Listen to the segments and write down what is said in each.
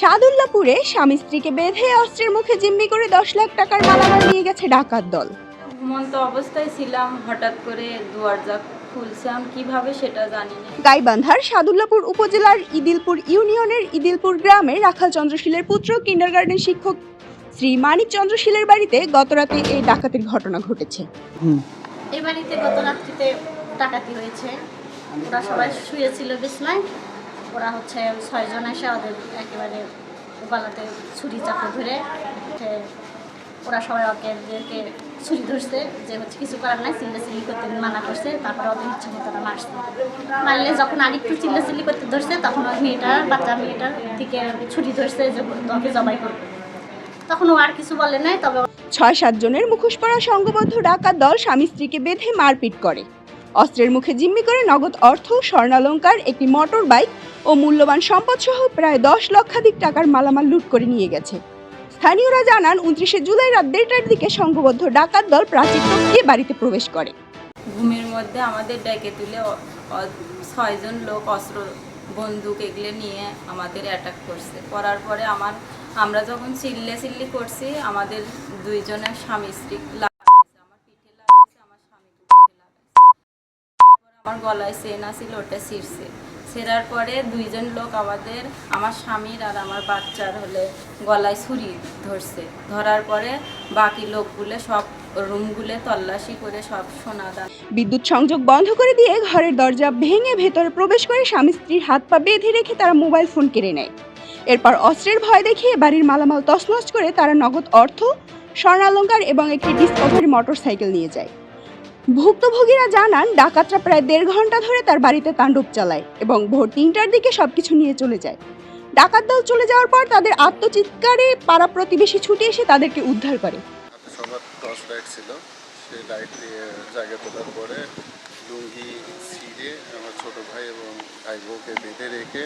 সাদুল্লাপুরে স্বামী স্ত্রীকে বেঁধে অস্ত্রের মুখে জিম্মি করে দশ লাখ টাকার মালামাল নিয়ে গেছে ডাকাত দল। ঘুমন্ত অবস্থায় ছিলাম হঠাৎ করে দুয়ারজা খুলছে। কীভাবে সেটা জানি না। গাইবান্ধার সাদুল্লাপুর উপজেলার ইদিলপুর ইউনিয়নের ইদিলপুর গ্রামে রাখাল চন্দ্রশীলের পুত্র কিন্ডারগার্ডেন শিক্ষক শ্রী মানিক চন্দ্রশীলের বাড়িতে গতরাতে এই ডাকাতির ঘটনা ঘটেছে। এই বাড়িতে গত রাত্রিতে ডাকাতি হয়েছে। ওরা সবাই শুয়েছিল বিছনায়। ওরা হচ্ছে ছয়জন এসে ওদের একেবারে গলাতে ছুরি চাকু ধরে ওরা সবাই ওকে ওদেরকে ছুরি ধরছে যে হচ্ছে কিছু করার নাই চিল্লা চিল্লি করতে মানা করছে, তারপরে ওদের ইচ্ছে মতো ওরা মারছে। মারলে যখন আরেকটু চিল্লা চিল্লি করতে ধরছে, তখন ওই মেয়েটার বাচ্চা মেয়েটার দিকে ছুরি ধরছে যে তোকে জবাই করবে। তখন ও আর কিছু বলে নাই, তবে ছয় সাতজনের মুখোশ পরা সংঘবদ্ধ ডাকাত দল স্বামী স্ত্রীকে বেঁধে মারপিট করে। অস্ত্রের মুখে জিম্মি করে নগদ অর্থ, স্বর্ণালঙ্কার, একটি মোটর বাইক ও মূল্যবান সম্পদ সহ প্রায় দশ লক্ষাধিক টাকার মালামাল লুট করে নিয়ে গেছে। স্থানীয়রা জানান, উনত্রিশে জুলাই রাত দেড়টার দিকে সংঘবদ্ধ ডাকাত দল প্রাচীর টপকিয়ে বাড়িতে প্রবেশ করে। ঘুমের মধ্যে আমাদের ডেকে তুলে ছয়জন লোক অস্ত্র, বন্দুক এগুলো নিয়ে আমাদের অ্যাটাক করছে। করার পরে আমার আমরা যখন চিল্লে চিল্লি করছি, আমাদের দুইজনের স্বামী স্ত্রী আমার গলায় চেন আছিল, ওটা ছিঁড়ছে। ছেঁড়ার পরে দুইজন লোক আমাদের, আমার স্বামীর আর আমার বাচ্চার হলে গলায় ছুরি ধরছে। ধরার পরে বাকি লোকগুলো সব রুমগুলো তল্লাশি করে সব সোনা দান বিদ্যুৎ সংযোগ বন্ধ করে দিয়ে ঘরের দরজা ভেঙে ভেতরে প্রবেশ করে স্বামী স্ত্রীর হাত পা বেঁধে রেখে তারা মোবাইল ফোন কেড়ে নেয়। এরপর অস্ত্রের ভয় দেখিয়ে বাড়ির মালামাল তছনছ করে তারা নগদ অর্থ, স্বর্ণালঙ্কার এবং একটি ডিসকভারি মোটরসাইকেল নিয়ে যায়। ভুক্তভোগীরা জানান, ডাকাতরা প্রায় দেড় ঘণ্টা ধরে তার বাড়িতে তাণ্ডব চালায় এবং ভোর তিনটার দিকে সবকিছু নিয়ে চলে যায়। ডাকাত দল চলে যাওয়ার পর তাদের আত্মচিৎকারে পাড়া প্রতিবেশী ছুটে এসে তাদেরকে উদ্ধার করে। ছিল। সেই লাইট জায়গা তোলার পরে লুঙ্গি ছিঁড়ে আমার ছোট ভাই এবং ভাই বউকে বেঁধে রেখে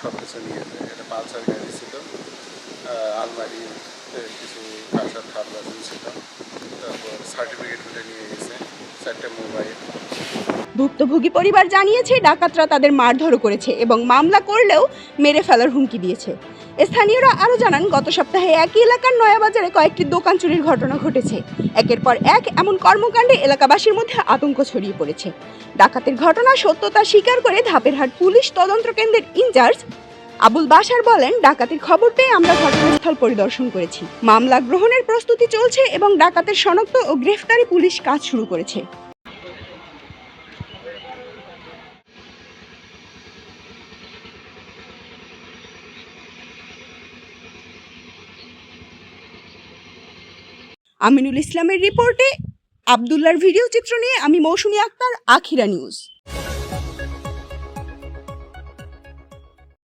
সব কিছু নিয়ে যায়। এটা পালসার গাড়ি ছিল। আলমারি কিছু ছিল। তারপর সার্টিফিকেটগুলো নিয়ে গেছে চারটে মোবাইল ভুক্তভোগী পরিবার জানিয়েছে, ডাকাতরা তাদের মারধরও করেছে এবং মামলা করলেও মেরে ফেলার হুমকি দিয়েছে। স্থানীয়রা আরও জানান, গত সপ্তাহে একই এলাকার নয়াবাজারে কয়েকটি দোকান চুরির ঘটনা ঘটেছে। একের পর এক এমন কর্মকাণ্ডে এলাকাবাসীর মধ্যে আতঙ্ক ছড়িয়ে পড়েছে। ডাকাতের ঘটনা সত্যতা স্বীকার করে ধাপেরহাট পুলিশ তদন্ত কেন্দ্রের ইনচার্জ আবুল বাশার বলেন, ডাকাতির খবর পেয়ে আমরা ঘটনাস্থল পরিদর্শন করেছি। মামলা গ্রহণের প্রস্তুতি চলছে এবং ডাকাতের শনাক্ত ও গ্রেফতারি পুলিশ কাজ শুরু করেছে। আমিনুল ইসলামের রিপোর্টে আবদুল্লার ভিডিও চিত্র নিয়ে আমি মৌসুমী আক্তার আখিরা নিউজ।